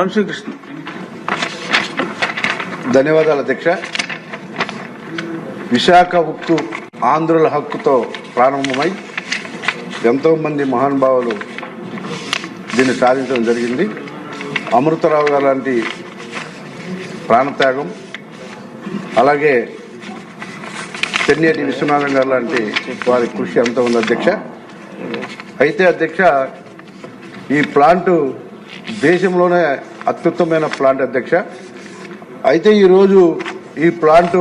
వంశీకృష్ణ ధన్యవాదాలు అధ్యక్ష. విశాఖ ఉక్కు ఆంధ్రుల హక్కుతో ప్రారంభమై ఎంతోమంది మహానుభావులు దీన్ని సాధించడం జరిగింది. అమృతరావు గారు లాంటి ప్రాణత్యాగం అలాగే చెన్నేటి విశ్వనాథం గారు లాంటి వారి కృషి ఎంతో ఉంది అధ్యక్ష. అయితే అధ్యక్ష ఈ ప్లాంటు దేశంలోనే అత్యుత్తమైన ప్లాంట్ అధ్యక్ష. అయితే ఈరోజు ఈ ప్లాంటు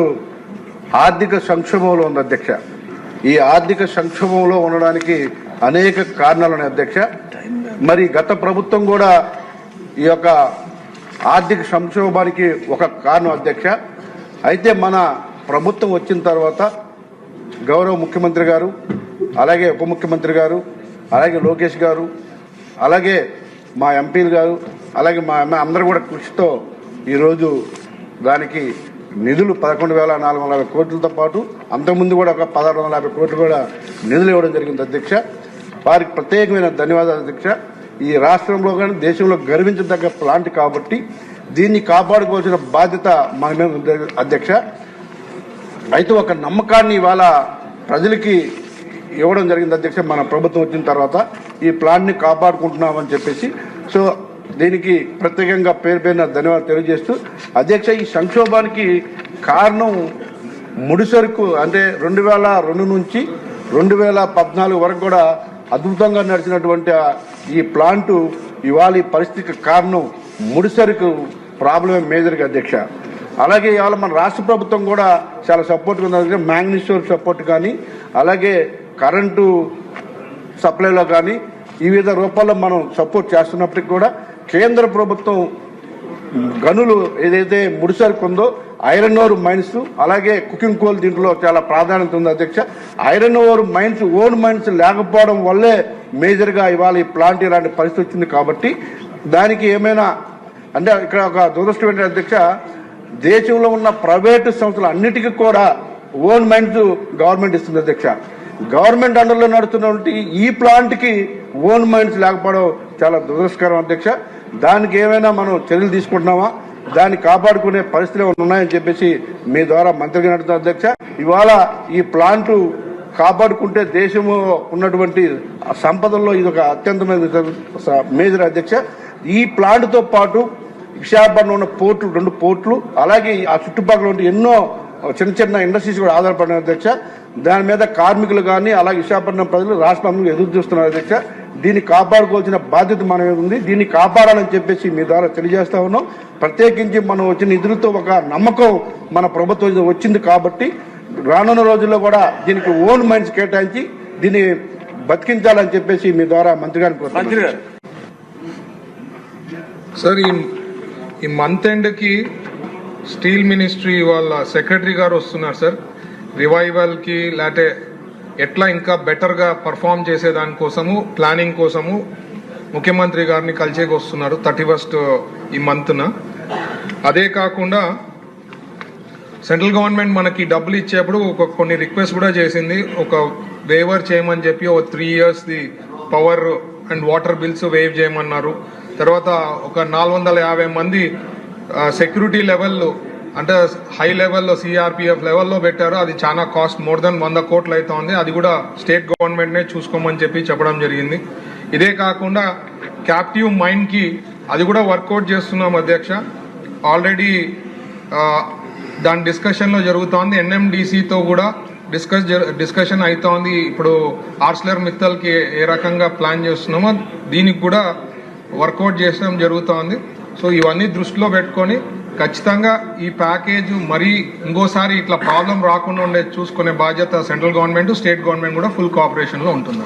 ఆర్థిక సంక్షోభంలో ఉంది అధ్యక్ష. ఈ ఆర్థిక సంక్షోభంలో ఉండడానికి అనేక కారణాలు ఉన్నాయి అధ్యక్ష. మరి గత ప్రభుత్వం కూడా ఈ యొక్క ఆర్థిక సంక్షోభానికి ఒక కారణం అధ్యక్ష. అయితే మన ప్రభుత్వం వచ్చిన తర్వాత గౌరవ ముఖ్యమంత్రి గారు అలాగే ఉప ముఖ్యమంత్రి గారు అలాగే లోకేష్ గారు అలాగే మా ఎంపీలు గారు అలాగే మా ఎమ్మె అందరూ కూడా కృషితో ఈరోజు దానికి నిధులు పదకొండు వేల నాలుగు వందల యాభై కోట్లతో పాటు అంతకుముందు కూడా ఒక పదహారు వందల యాభై కోట్లు కూడా నిధులు ఇవ్వడం జరిగింది అధ్యక్ష. వారికి ప్రత్యేకమైన ధన్యవాదాలు అధ్యక్ష. ఈ రాష్ట్రంలో కానీ దేశంలో గర్వించదగ్గ ప్లాంట్ కాబట్టి దీన్ని కాపాడుకోవాల్సిన బాధ్యత మన మీద అధ్యక్ష. అయితే ఒక నమ్మకాన్ని ఇవాళ ప్రజలకి ఇవ్వడం జరిగింది అధ్యక్ష మన ప్రభుత్వం వచ్చిన తర్వాత ఈ ప్లాన్ని కాపాడుకుంటున్నామని చెప్పేసి. సో దీనికి ప్రత్యేకంగా పేరు పేరున ధన్యవాదాలు తెలియజేస్తూ అధ్యక్ష ఈ సంక్షోభానికి కారణం ముడిసరుకు అంటే రెండు వేల రెండు నుంచి రెండు వేల పద్నాలుగు వరకు కూడా అద్భుతంగా నడిచినటువంటి ఈ ప్లాంటు ఇవాళ పరిస్థితికి కారణం ముడిసరుకు ప్రాబ్లమే మేజర్గా అధ్యక్ష. అలాగే ఇవాళ మన రాష్ట్ర ప్రభుత్వం కూడా చాలా సపోర్ట్గా ఉంది. మ్యాంగ్నీషియర్ సపోర్ట్ కానీ అలాగే కరెంటు సప్లైలో కానీ ఈ వివిధ రూపాల్లో మనం సపోర్ట్ చేస్తున్నప్పటికీ కూడా కేంద్ర ప్రభుత్వం గనులు ఏదైతే ముడిసరుకు ఉందో ఐరన్ ఓర్ మైన్స్ అలాగే కుకింగ్ కోల్ దీంట్లో చాలా ప్రాధాన్యత ఉంది అధ్యక్ష. Iron ore mines own mines లేకపోవడం వల్లే మేజర్గా ఇవాళ ఈ ప్లాంట్ ఇలాంటి పరిస్థితి వచ్చింది కాబట్టి దానికి ఏమైనా అంటే ఇక్కడ ఒక దురదృష్టం ఏంటంటే అధ్యక్ష దేశంలో ఉన్న ప్రైవేటు సంస్థలు అన్నిటికీ కూడా ఓన్ మైన్స్ గవర్నమెంట్ ఇస్తుంది అధ్యక్ష. గవర్నమెంట్ అండర్లో నడుస్తున్నటువంటి ఈ ప్లాంట్కి ఓన్ మైండ్స్ లేకపోవడం చాలా దురదృష్టకరం అధ్యక్ష. దానికి ఏమైనా మనం చర్యలు తీసుకుంటున్నామా? దాన్ని కాపాడుకునే పరిస్థితులు ఏమైనా ఉన్నాయని చెప్పేసి మీ ద్వారా మంత్రిగా నడుతున్న అధ్యక్ష. ఇవాళ ఈ ప్లాంట్ కాపాడుకుంటే దేశంలో ఉన్నటువంటి సంపదల్లో ఇది ఒక అత్యంతమైన మేజర్ అధ్యక్ష. ఈ ప్లాంట్తో పాటు విశాఖపట్నం ఉన్న పోర్టులు రెండు పోర్టులు అలాగే ఆ చుట్టుపక్కల ఉండే ఎన్నో చిన్న చిన్న ఇండస్ట్రీస్ కూడా ఆధారపడిన అధ్యక్ష. దాని మీద కార్మికులు కానీ అలాగే విశాఖపట్నం ప్రజలు రాష్ట్రం ఎదురు చూస్తున్నారు అధ్యక్ష. దీన్ని కాపాడుకోవాల్సిన బాధ్యత మన మీద ఉంది. దీన్ని కాపాడాలని చెప్పేసి మీ ద్వారా తెలియజేస్తా ఉన్నాం. ప్రత్యేకించి మనం వచ్చిన నిధులతో ఒక నమ్మకం మన ప్రభుత్వం వచ్చింది కాబట్టి రానున్న రోజుల్లో కూడా దీనికి ఓన్ మైండ్స్ కేటాయించి దీన్ని బతికించాలని చెప్పేసి మీ ద్వారా మంత్రి గారిని సార్ ఈ ఈ మంత్ ఎండ్కి స్టీల్ మినిస్ట్రీ వాళ్ళ సెక్రటరీ గారు వస్తున్నారు సార్. రివైవల్కి లేకపోతే ఎట్లా ఇంకా బెటర్గా పర్ఫామ్ చేసే దానికోసము ప్లానింగ్ కోసము ముఖ్యమంత్రి గారిని కలిసేకి వస్తున్నారు థర్టీ ఫస్ట్ ఈ మంత్న. అదే కాకుండా సెంట్రల్ గవర్నమెంట్ మనకి డబ్బులు ఇచ్చేప్పుడు ఒక కొన్ని రిక్వెస్ట్ కూడా చేసింది. ఒక వేవర్ చేయమని చెప్పి ఒక three years the power and water bills waive చేయమన్నారు. తర్వాత ఒక నాలుగు వందల యాభై మంది సెక్యూరిటీ లెవెల్లో అంటే హై లెవెల్లో సిఆర్పిఎఫ్ లెవెల్లో పెట్టారు. అది చాలా కాస్ట్ మోర్ దెన్ వంద కోట్లు అవుతోంది అది కూడా స్టేట్ గవర్నమెంట్నే చూసుకోమని చెప్పి చెప్పడం జరిగింది. ఇదే కాకుండా క్యాప్టివ్ మైండ్కి అది కూడా వర్కౌట్ చేస్తున్నాం అధ్యక్ష. ఆల్రెడీ దాని డిస్కషన్లో జరుగుతోంది. ఎన్ఎండిసితో కూడా డిస్కస్ డిస్కషన్ అవుతోంది ఇప్పుడు ఆర్స్లర్ మిత్తల్కి ఏ రకంగా ప్లాన్ చేస్తున్నామో దీనికి కూడా వర్కౌట్ చేసడం జరుగుతోంది. సో ఇవన్నీ దృష్టిలో పెట్టుకొని ఖచ్చితంగా ఈ ప్యాకేజ్ మరీ ఇంకోసారి ఇట్లా ప్రాబ్లం రాకుండా ఉండే చూసుకునే బాధ్యత సెంట్రల్ గవర్నమెంట్ స్టేట్ గవర్నమెంట్ కూడా ఫుల్ కోఆపరేషన్లో ఉంటుంది